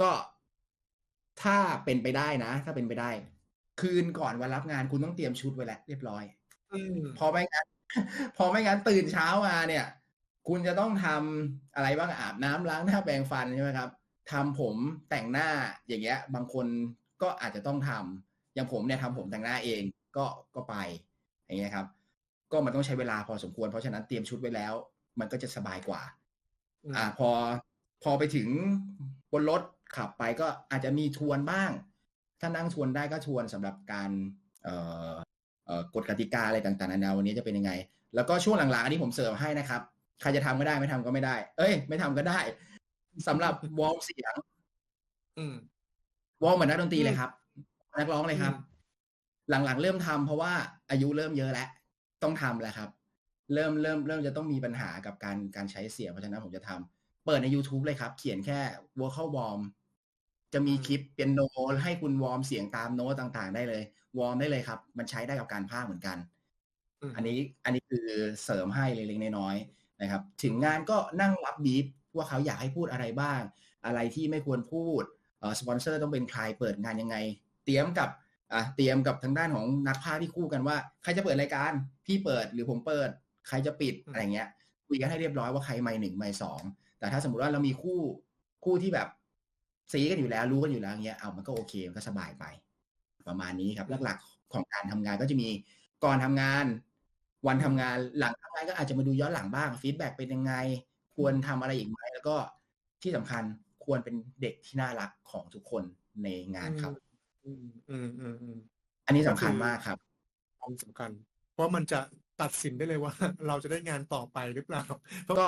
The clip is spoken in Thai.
ก็ถ้าเป็นไปได้นะ ถ้าเป็นไปได้ คืนก่อนวันรับงานคุณต้องเตรียมชุดไว้แล้วเรียบร้อยอืมพอไม่งั้นพอไม่งั้นตื่นเช้ามาเนี่ย คุณจะต้องทำอะไรบ้างอาบน้ำล้างหน้าแปรงฟันใช่ไหมครับทำผมแต่งหน้าอย่างเงี้ย บางคนก็อาจจะต้องทำอย่างผมเนี่ยทำผมแต่งหน้าเองก็ก็ไป อย่างเงี้ยครับ ก็มันต้องใช้เวลาพอสมควร เพราะฉะนั้นเตรียมชุดไว้แล้ว มันก็จะสบายกว่าอืมอ่า พอพอไปถึงบนรถ ขับไปก็อาจจะมีทวนบ้าง ถ้านั่งทวนได้ก็ทวนสำหรับการเอ่อเอ่อกฎกติกาอะไรต่างๆนานาวันนี้จะเป็นยังไง แล้วก็ช่วงหลังๆอันนี้ผมเสริมให้นะครับ ใครจะทำก็ได้ไม่ทำก็ไม่ได้ เอ้ย ไม่ทำก็ได้สำหรับวอลเสียง อืมวอลเหมือนนักดนตรีเลยครับ นักร้องเลยครับอืมหลังๆเริ่มทำเพราะว่าอายุเริ่มเยอะแล้วต้องทำแล้วครับ เริ่มเริ่มเริ่มจะต้องมีปัญหากับการการใช้เสียงเพราะฉะนั้นผมจะทำเปิดใน YouTube เลยครับ เขียนแค่ vocal warm จะมีคลิปเปียโนให้คุณวอร์มเสียงตามโน้ตต่างๆ ได้เลย วอร์มได้เลยครับ มันใช้ได้กับการพากย์เหมือนกันอืมอันนี้อันนี้คือเสริมให้เล็กๆน้อยๆนะครับ ถึงงานก็นั่งรับบีฟว่าเขาอยากให้พูดอะไรบ้าง อะไรที่ไม่ควรพูดเอ่อสปอนเซอร์ต้องเป็นใครเปิดงานยังไง เตรียมกับอะเตรียมกับทางด้านของนักพากย์ที่คู่กันว่าใครจะเปิดรายการพี่เปิดหรือผมเปิด ใครจะปิดอะไรเงี้ยคุยกันให้เรียบร้อยว่าใครไม่หนึ่งไม่สองแต่ถ้าสมมติว่าเรามีคู่คู่ที่แบบ ซีกันอยู่แล้วรู้กันอยู่แล้วเงี้ยเอามันก็โอเคมันก็สบายไป ประมาณนี้ครับหลักๆของการทำงานก็จะมีก่อนทำงาน วันทำงานหลังทำงานก็อาจจะมาดูย้อนหลังบ้างฟีดแบ็กเป็นยังไง ควรทำอะไรอีกไหมแล้วก็ที่สำคัญควรเป็นเด็กที่น่ารักของทุกคนในงานครับ อืมอืมอืมอืมอันนี้สำคัญมากครับความสำคัญ เพราะมันจะตัดสินได้เลยว่า เราจะได้งานต่อไปหรือเปล่าเพราะก็